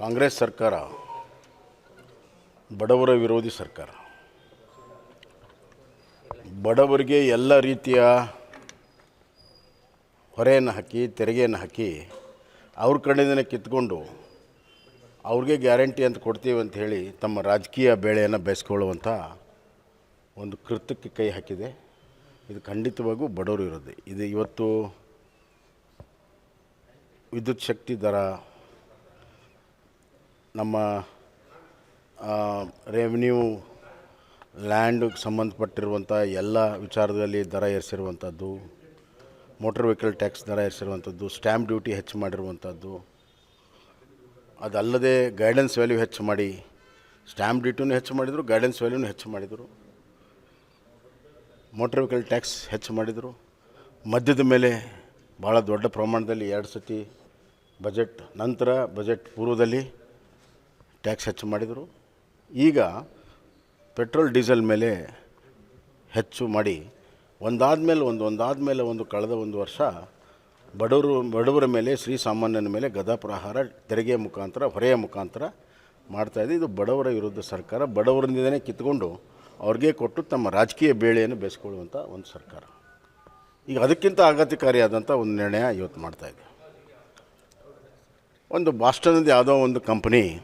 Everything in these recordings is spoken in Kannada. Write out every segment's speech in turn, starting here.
ಕಾಂಗ್ರೆಸ್ ಸರ್ಕಾರ, ಬಡವರ ವಿರೋಧಿ ಸರ್ಕಾರ. ಬಡವರಿಗೆ ಎಲ್ಲ ರೀತಿಯ ಹೊರೆಯನ್ನು ಹಾಕಿ, ತೆರಿಗೆಯನ್ನು ಹಾಕಿ, ಅವ್ರ ಕಡೆಯಿಂದನೇ ಕಿತ್ಕೊಂಡು ಅವ್ರಿಗೆ ಗ್ಯಾರಂಟಿ ಅಂತ ಕೊಡ್ತೀವಿ ಅಂತ ಹೇಳಿ ತಮ್ಮ ರಾಜಕೀಯ ಬೇಳೆಯನ್ನು ಬೇಯಿಸ್ಕೊಳ್ಳುವಂಥ ಒಂದು ಕೃತ್ಯಕ್ಕೆ ಕೈ ಹಾಕಿದೆ. ಇದು ಖಂಡಿತವಾಗೂ ಬಡವರು ಇರೋದು ಇದು ಇವತ್ತು ವಿದ್ಯುತ್ ಶಕ್ತಿ ದರ ನಮ್ಮ ರೆವಿನ್ಯೂ ಲ್ಯಾಂಡ್ಗೆ ಸಂಬಂಧಪಟ್ಟಿರುವಂಥ ಎಲ್ಲ ವಿಚಾರದಲ್ಲಿ ದರ ಏರಿಸಿರುವಂಥದ್ದು ಮೋಟರ್ ವೆಹಿಕಲ್ ಟ್ಯಾಕ್ಸ್ ದರ ಏರಿಸಿರುವಂಥದ್ದು ಸ್ಟ್ಯಾಂಪ್ ಡ್ಯೂಟಿ ಹೆಚ್ಚು ಮಾಡಿರುವಂಥದ್ದು ಅದಲ್ಲದೆ ಗೈಡೆನ್ಸ್ ವ್ಯಾಲ್ಯೂ ಹೆಚ್ಚು ಮಾಡಿ ಸ್ಟ್ಯಾಂಪ್ ಡ್ಯೂಟಿನೂ ಹೆಚ್ಚು ಮಾಡಿದರು ಗೈಡೆನ್ಸ್ ವ್ಯಾಲ್ಯೂನು ಹೆಚ್ಚು ಮಾಡಿದರು ಮೋಟರ್ ವೆಹಿಕಲ್ ಟ್ಯಾಕ್ಸ್ ಹೆಚ್ಚು ಮಾಡಿದರು. ಮದ್ಯದ ಮೇಲೆ ಭಾಳ ದೊಡ್ಡ ಪ್ರಮಾಣದಲ್ಲಿ ಎರಡು ಸತಿ ಬಜೆಟ್ ನಂತರ ಬಜೆಟ್ ಪೂರ್ವದಲ್ಲಿ ಟ್ಯಾಕ್ಸ್ ಹೆಚ್ಚು ಮಾಡಿದರು. ಈಗ ಪೆಟ್ರೋಲ್, ಡೀಸೆಲ್ ಮೇಲೆ ಹೆಚ್ಚು ಮಾಡಿ. ಒಂದಾದ ಮೇಲೆ ಒಂದು ಒಂದಾದ ಮೇಲೆ ಒಂದು ಕಳೆದ ಒಂದು ವರ್ಷ ಬಡವರು, ಬಡವರ ಮೇಲೆ ಶ್ರೀ ಸಾಮಾನ್ಯನ ಮೇಲೆ ಗದಾ ಪ್ರಹಾರ, ತೆರಿಗೆ ಮುಖಾಂತರ, ಹೊರೆಯ ಮುಖಾಂತರ ಮಾಡ್ತಾಯಿದೆ ಇದು. ಬಡವರ ವಿರುದ್ಧ ಸರ್ಕಾರ. ಬಡವರಿಂದನೇ ಕಿತ್ಕೊಂಡು ಅವ್ರಿಗೆ ಕೊಟ್ಟು ತಮ್ಮ ರಾಜಕೀಯ ಬೇಳೆಯನ್ನು ಬೆಸ್ಕೊಳ್ಳುವಂಥ ಒಂದು ಸರ್ಕಾರ. ಈಗ ಅದಕ್ಕಿಂತ ಆಘಾತಕಾರಿಯಾದಂಥ ಒಂದು ನಿರ್ಣಯ ಇವತ್ತು ಮಾಡ್ತಾಯಿದೆ ಒಂದು ಬಾಸ್ಟನ್ದು ಯಾವುದೋ ಒಂದು ಕಂಪನಿ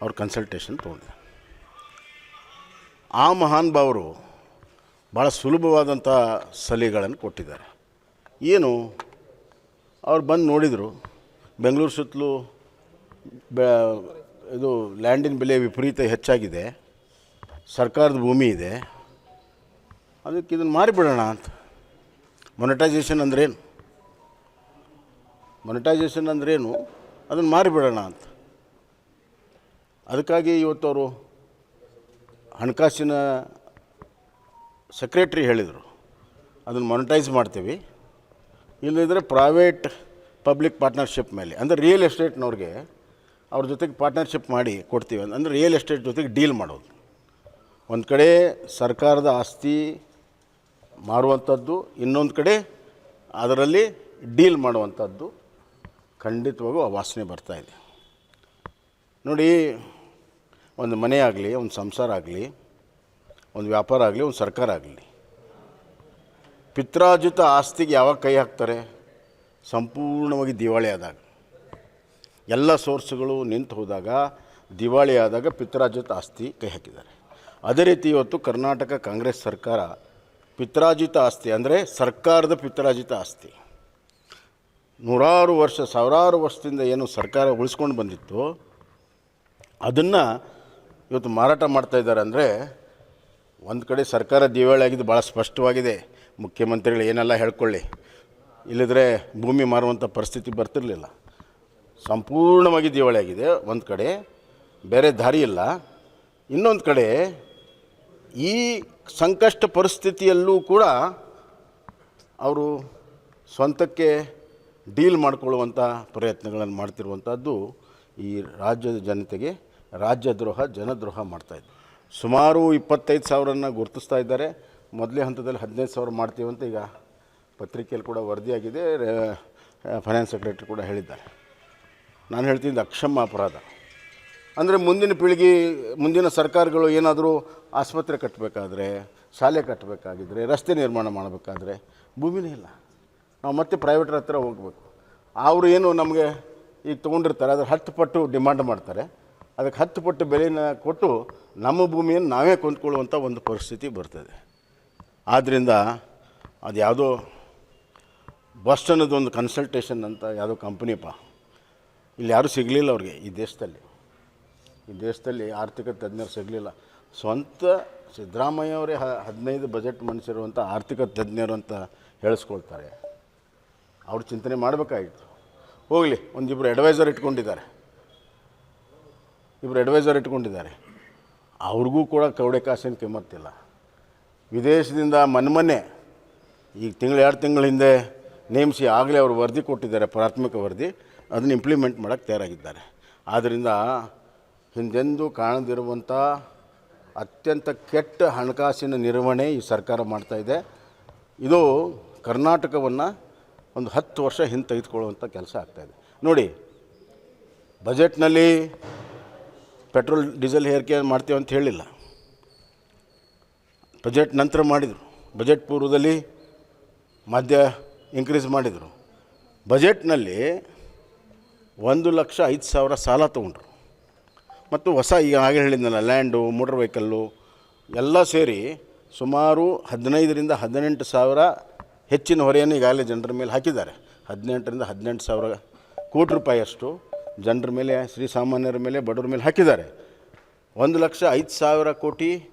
ಅವ್ರ ಕನ್ಸಲ್ಟೇಷನ್ ತೊಗೊಂಡೆ. ಆ ಮಹಾನ್ ಭಾವರು ಭಾಳ ಸುಲಭವಾದಂಥ ಸಲಹೆಗಳನ್ನು ಕೊಟ್ಟಿದ್ದಾರೆ. ಏನು? ಅವ್ರು ಬಂದು ನೋಡಿದರು, ಬೆಂಗಳೂರು ಸುತ್ತಲೂ ಬೆ, ಇದು ಲ್ಯಾಂಡಿನ ಬೆಲೆ ವಿಪರೀತ ಹೆಚ್ಚಾಗಿದೆ, ಸರ್ಕಾರದ ಭೂಮಿ ಇದೆ, ಅದಕ್ಕೆ ಇದನ್ನು ಮಾರಿಬಿಡೋಣ ಅಂತ. ಮೊನಿಟೈಸೇಷನ್ ಅಂದ್ರೇನು? ಮೊನಿಟೈಸೇಷನ್ ಅಂದ್ರೇನು? ಅದನ್ನು ಮಾರಿಬಿಡೋಣ ಅಂತ. ಅದಕ್ಕಾಗಿ ಇವತ್ತು ಅವರು ಹಣಕಾಸಿನ ಸೆಕ್ರೆಟ್ರಿ ಹೇಳಿದರು. ಅದನ್ನು ಮೊನಿಟೈಸ್ ಮಾಡ್ತೀವಿ. ಇಲ್ಲದಿದ್ದರೆ ಪ್ರೈವೇಟ್ ಪಬ್ಲಿಕ್ ಪಾರ್ಟ್ನರ್ಶಿಪ್ ಮೇಲೆ, ಅಂದರೆ ರಿಯಲ್ ಎಸ್ಟೇಟ್ನವ್ರಿಗೆ ಅವ್ರ ಜೊತೆಗೆ ಪಾರ್ಟ್ನರ್ಶಿಪ್ ಮಾಡಿ ಕೊಡ್ತೀವಿ ಅಂದರೆ ರಿಯಲ್ ಎಸ್ಟೇಟ್ ಜೊತೆಗೆ ಡೀಲ್ ಮಾಡೋದು. ಒಂದು ಕಡೆ ಸರ್ಕಾರದ ಆಸ್ತಿ ಮಾರುವಂಥದ್ದು, ಇನ್ನೊಂದು ಕಡೆ ಅದರಲ್ಲಿ ಡೀಲ್ ಮಾಡುವಂಥದ್ದು ಖಂಡಿತವಾಗೂ ಆ ವಾಸನೆ ಬರ್ತಾಯಿದೆ ನೋಡಿ ಒಂದು ಮನೆ ಆಗಲಿ, ಒಂದು ಸಂಸಾರ ಆಗಲಿ, ಒಂದು ವ್ಯಾಪಾರ ಆಗಲಿ, ಒಂದು ಸರ್ಕಾರ ಆಗಲಿ, ಪಿತ್ರಾರ್ಜಿತ ಆಸ್ತಿಗೆ ಯಾವಾಗ ಕೈ ಹಾಕ್ತಾರೆ? ಸಂಪೂರ್ಣವಾಗಿ ದಿವಾಳಿ ಆದಾಗ. ಎಲ್ಲ ಸೋರ್ಸ್ಗಳು ನಿಂತು ಹೋದಾಗ ದಿವಾಳಿ ಆದಾಗ ಪಿತ್ರಾರ್ಜಿತ ಆಸ್ತಿ ಕೈ ಹಾಕಿದ್ದಾರೆ. ಅದೇ ರೀತಿ ಇವತ್ತು ಕರ್ನಾಟಕ ಕಾಂಗ್ರೆಸ್ ಸರ್ಕಾರ ಪಿತ್ರಾರ್ಜಿತ ಆಸ್ತಿ ಅಂದರೆ ಸರ್ಕಾರದ ಪಿತ್ರಾರ್ಜಿತ ಆಸ್ತಿ. ನೂರಾರು ವರ್ಷ, ಸಾವಿರಾರು ವರ್ಷದಿಂದ ಏನು ಸರ್ಕಾರ ಉಳಿಸ್ಕೊಂಡು ಬಂದಿತ್ತು, ಅದನ್ನು ಇವತ್ತು ಮಾರಾಟ ಮಾಡ್ತಾ ಇದ್ದಾರೆ ಅಂದರೆ ಒಂದು ಕಡೆ ಸರ್ಕಾರ ದಿವಾಳಿ ಆಗಿದ್ದು ಭಾಳ ಸ್ಪಷ್ಟವಾಗಿದೆ. ಮುಖ್ಯಮಂತ್ರಿಗಳು ಏನೆಲ್ಲ ಹೇಳ್ಕೊಳ್ಳಿ. ಇಲ್ಲದ್ರೆ ಭೂಮಿ ಮಾರುವಂಥ ಪರಿಸ್ಥಿತಿ ಬರ್ತಿರಲಿಲ್ಲ. ಸಂಪೂರ್ಣವಾಗಿ ದಿವಾಳಿ ಆಗಿದೆ. ಒಂದು ಕಡೆ ಬೇರೆ ದಾರಿ ಇಲ್ಲ. ಇನ್ನೊಂದು ಕಡೆ ಈ ಸಂಕಷ್ಟ ಪರಿಸ್ಥಿತಿಯಲ್ಲೂ ಕೂಡ ಅವರು ಸ್ವಂತಕ್ಕೆ ಡೀಲ್ ಮಾಡಿಕೊಳ್ಳುವಂಥ ಪ್ರಯತ್ನಗಳನ್ನು ಮಾಡ್ತಿರುವಂಥದ್ದು ಈ ರಾಜ್ಯದ ಜನತೆಗೆ ರಾಜ್ಯದ್ರೋಹ, ಜನದ್ರೋಹ ಮಾಡ್ತಾಯಿದ್ರು ಸುಮಾರು ಇಪ್ಪತ್ತೈದು ಸಾವಿರನ ಗುರುತಿಸ್ತಾ ಇದ್ದಾರೆ. ಮೊದಲೇ ಹಂತದಲ್ಲಿ ಹದಿನೈದು ಸಾವಿರ ಅಂತ ಈಗ ಪತ್ರಿಕೆಯಲ್ಲಿ ಕೂಡ ವರದಿಯಾಗಿದೆ. ಫೈನಾನ್ಸ್ ಸೆಕ್ರೆಟರಿ ಕೂಡ ಹೇಳಿದ್ದಾರೆ. ನಾನು ಹೇಳ್ತಿದ್ದು ಅಕ್ಷಮ ಅಪರಾಧ. ಅಂದರೆ ಮುಂದಿನ ಪೀಳಿಗೆ, ಮುಂದಿನ ಸರ್ಕಾರಗಳು ಏನಾದರೂ ಆಸ್ಪತ್ರೆ ಕಟ್ಟಬೇಕಾದ್ರೆ ಶಾಲೆ ಕಟ್ಟಬೇಕಾಗಿದ್ರೆ ರಸ್ತೆ ನಿರ್ಮಾಣ ಮಾಡಬೇಕಾದ್ರೆ ಭೂಮಿನೇ ಇಲ್ಲ. ನಾವು ಮತ್ತೆ ಪ್ರೈವೇಟ್ರ ಹತ್ರ ಹೋಗಬೇಕು. ಅವರು ಏನು ನಮಗೆ ಈಗ ತೊಗೊಂಡಿರ್ತಾರೆ, ಅದ್ರ ಹತ್ತು ಪಟ್ಟು ಡಿಮಾಂಡ್ ಮಾಡ್ತಾರೆ. ಅದಕ್ಕೆ ಹತ್ತು ಪಟ್ಟು ಬೆಲೆನ ಕೊಟ್ಟು ನಮ್ಮ ಭೂಮಿಯನ್ನು ನಾವೇ ಕೊಂಡ್ಕೊಳ್ಳುವಂಥ ಒಂದು ಪರಿಸ್ಥಿತಿ ಬರ್ತದೆ. ಆದ್ದರಿಂದ ಅದು ಯಾವುದೋ ಬಾಸ್ಟನ್ನದು ಒಂದು ಕನ್ಸಲ್ಟೇಷನ್ ಅಂತ ಯಾವುದೋ ಕಂಪ್ನಿಪ್ಪ ಇಲ್ಲಿ ಯಾರೂ ಸಿಗಲಿಲ್ಲ ಅವ್ರಿಗೆ ಈ ದೇಶದಲ್ಲಿ. ಈ ದೇಶದಲ್ಲಿ ಆರ್ಥಿಕ ತಜ್ಞರು ಸಿಗಲಿಲ್ಲ. ಸ್ವಂತ ಸಿದ್ದರಾಮಯ್ಯ ಅವರೇ ಹ, ಹದಿನೈದು ಬಜೆಟ್ ಮಂಡಿಸಿರುವಂಥ ಆರ್ಥಿಕ ತಜ್ಞರು ಅಂತ ಹೇಳಿಸ್ಕೊಳ್ತಾರೆ. ಅವ್ರು ಚಿಂತನೆ ಮಾಡಬೇಕಾಗಿತ್ತು. ಹೋಗಲಿ ಒಂದಿಬ್ಬರು ಅಡ್ವೈಸರ್ ಇಟ್ಕೊಂಡಿದ್ದಾರೆ. ಇಬ್ಬರು ಅಡ್ವೈಸರ್ ಇಟ್ಕೊಂಡಿದ್ದಾರೆ. ಅವ್ರಿಗೂ ಕೂಡ ಕವಡೆ ಕಾಸಿನ ಕಿಮ್ಮತ್ತಿಲ್ಲ ವಿದೇಶದಿಂದ ಮನ್ಮನೆ ಈಗ ತಿಂಗಳು, ಎರಡು ತಿಂಗಳ ಹಿಂದೆ ನೇಮಿಸಿ ಆಗಲೇ ಅವರು ವರದಿ ಕೊಟ್ಟಿದ್ದಾರೆ, ಪ್ರಾಥಮಿಕ ವರದಿ. ಅದನ್ನು ಇಂಪ್ಲಿಮೆಂಟ್ ಮಾಡೋಕ್ಕೆ ತಯಾರಾಗಿದ್ದಾರೆ. ಆದ್ದರಿಂದ ಹಿಂದೆಂದೂ ಕಾಣದಿರುವಂಥ ಅತ್ಯಂತ ಕೆಟ್ಟ ಹಣಕಾಸಿನ ನಿರ್ವಹಣೆ ಈ ಸರ್ಕಾರ ಮಾಡ್ತಾಯಿದೆ ಇದು. ಕರ್ನಾಟಕವನ್ನು ಒಂದು ಹತ್ತು ವರ್ಷ ಹಿಂದೆ ತೆಗೆದುಕೊಳ್ಳುವಂಥ ಕೆಲಸ ಆಗ್ತಾಯಿದೆ ನೋಡಿ ಬಜೆಟ್ನಲ್ಲಿ ಪೆಟ್ರೋಲ್, ಡೀಸೆಲ್ ಏರಿಕೆ ಮಾಡ್ತೀವಿ ಅಂತ ಹೇಳಿಲ್ಲ. ಬಜೆಟ್ ನಂತರ ಮಾಡಿದರು. ಬಜೆಟ್ ಪೂರ್ವದಲ್ಲಿ ಮಧ್ಯ ಇನ್ಕ್ರೀಸ್ ಮಾಡಿದರು. ಬಜೆಟ್ನಲ್ಲಿ ಒಂದು ಲಕ್ಷ ಐದು ಸಾವಿರ ಸಾಲ ತೊಗೊಂಡ್ರು. ಮತ್ತು ಹೊಸ ಈಗ ಹಾಗೆ ಹೇಳಿದ್ನಲ್ಲ, ಲ್ಯಾಂಡು, ಮೋಟ್ರ್ ವೆಹಿಕಲ್ಲು ಎಲ್ಲ ಸೇರಿ ಸುಮಾರು ಹದಿನೈದರಿಂದ ಹದಿನೆಂಟು ಸಾವಿರ ಹೆಚ್ಚಿನ ಹೊರೆಯನ್ನು ಈಗಾಗಲೇ ಜನರ ಮೇಲೆ ಹಾಕಿದ್ದಾರೆ. ಹದಿನೆಂಟರಿಂದ ಹದಿನೆಂಟು ಸಾವಿರ ಕೋಟಿ ರೂಪಾಯಿಯಷ್ಟು ಜನರ ಮೇಲೆ ಶ್ರೀಸಾಮಾನ್ಯರ ಮೇಲೆ, ಬಡವರ ಮೇಲೆ ಹಾಕಿದ್ದಾರೆ. ಒಂದು ಲಕ್ಷ ಐದು ಸಾವಿರ ಕೋಟಿ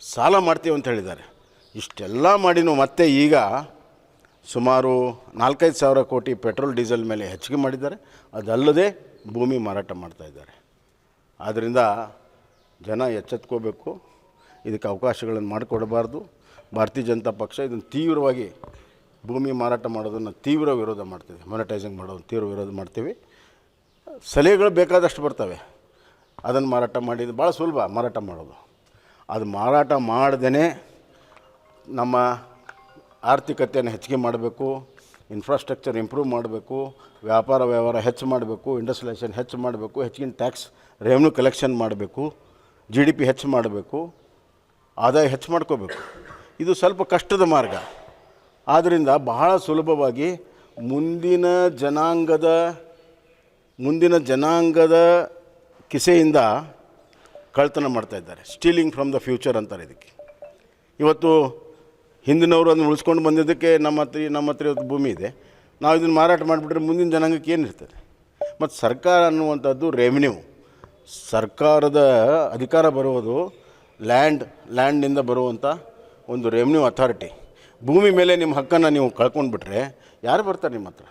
ಸಾಲ ಮಾಡ್ತೀವಿ ಅಂತ ಹೇಳಿದ್ದಾರೆ. ಇಷ್ಟೆಲ್ಲ ಮಾಡಿನೂ ಮತ್ತೆ ಈಗ ಸುಮಾರು ನಾಲ್ಕೈದು ಸಾವಿರ ಕೋಟಿ ಪೆಟ್ರೋಲ್, ಡೀಸೆಲ್ ಮೇಲೆ ಹೆಚ್ಚಿಗೆ ಮಾಡಿದ್ದಾರೆ. ಅದಲ್ಲದೆ ಭೂಮಿ ಮಾರಾಟ ಮಾಡ್ತಾ ಇದ್ದಾರೆ. ಆದ್ದರಿಂದ ಜನ ಎಚ್ಚೆತ್ಕೋಬೇಕು. ಇದಕ್ಕೆ ಅವಕಾಶಗಳನ್ನು ಮಾಡಿಕೊಡಬಾರ್ದು. ಭಾರತೀಯ ಜನತಾ ಪಕ್ಷ ಇದನ್ನು ತೀವ್ರವಾಗಿ ಭೂಮಿ ಮಾರಾಟ ಮಾಡೋದನ್ನು ತೀವ್ರ ವಿರೋಧ ಮಾಡ್ತೀವಿ ಮೊನಿಟೈಸಿಂಗ್ ಮಾಡೋದನ್ನು ತೀವ್ರ ವಿರೋಧ ಮಾಡ್ತೀವಿ. ಸಲಹೆಗಳು ಬೇಕಾದಷ್ಟು ಬರ್ತವೆ. ಅದನ್ನು ಮಾರಾಟ ಮಾಡಿದ್ದು ಭಾಳ ಸುಲಭ ಮಾರಾಟ ಮಾಡೋದು. ಅದು ಮಾರಾಟ ಮಾಡ್ದೇ ನಮ್ಮ ಆರ್ಥಿಕತೆಯನ್ನು ಹೆಚ್ಚಿಗೆ ಮಾಡಬೇಕು ಇನ್ಫ್ರಾಸ್ಟ್ರಕ್ಚರ್ ಇಂಪ್ರೂವ್ ಮಾಡಬೇಕು, ವ್ಯಾಪಾರ ವ್ಯವಹಾರ ಹೆಚ್ಚು ಮಾಡಬೇಕು ಇಂಡಸ್ಟ್ರಿಯಲೈಸೇಷನ್ ಹೆಚ್ಚು ಮಾಡಬೇಕು ಹೆಚ್ಚಿನ ಟ್ಯಾಕ್ಸ್ ರೆವೆನ್ಯೂ ಕಲೆಕ್ಷನ್ ಮಾಡಬೇಕು ಜಿ ಡಿ ಪಿ ಹೆಚ್ಚು ಮಾಡಬೇಕು, ಆದಾಯ ಹೆಚ್ಚು ಮಾಡ್ಕೋಬೇಕು. ಇದು ಸ್ವಲ್ಪ ಕಷ್ಟದ ಮಾರ್ಗ. ಆದ್ದರಿಂದ ಬಹಳ ಸುಲಭವಾಗಿ ಮುಂದಿನ ಜನಾಂಗದ ಮುಂದಿನ ಜನಾಂಗದ ಕಿಸೆಯಿಂದ ಕಳ್ತನ ಮಾಡ್ತಾ ಇದ್ದಾರೆ. ಸ್ಟೀಲಿಂಗ್ ಫ್ರಮ್ ದ ಫ್ಯೂಚರ್ ಅಂತಾರೆ ಇದಕ್ಕೆ. ಇವತ್ತು ಹಿಂದಿನವರು ಅದನ್ನು ಉಳಿಸ್ಕೊಂಡು ಬಂದಿದ್ದಕ್ಕೆ ನಮ್ಮ ಹತ್ರ ನಮ್ಮ ಹತ್ರ ಇವತ್ತು ಭೂಮಿ ಇದೆ. ನಾವು ಇದನ್ನು ಮಾರಾಟ ಮಾಡಿಬಿಟ್ರೆ ಮುಂದಿನ ಜನಾಂಗಕ್ಕೆ ಏನಿರ್ತದೆ ಮತ್ತು ಸರ್ಕಾರ ಅನ್ನುವಂಥದ್ದು ರೆವಿನ್ಯೂ ಸರ್ಕಾರದ ಅಧಿಕಾರ ಬರುವುದು ಲ್ಯಾಂಡ್ ಲ್ಯಾಂಡ್ನಿಂದ ಬರುವಂಥ ಒಂದು ರೆವಿನ್ಯೂ ಅಥಾರಿಟಿ ಭೂಮಿ ಮೇಲೆ ನಿಮ್ಮ ಹಕ್ಕನ್ನು ನೀವು ಕಳ್ಕೊಂಡ್ಬಿಟ್ರೆ ಯಾರು ಬರ್ತಾರೆ ನಿಮ್ಮ ಹತ್ರ?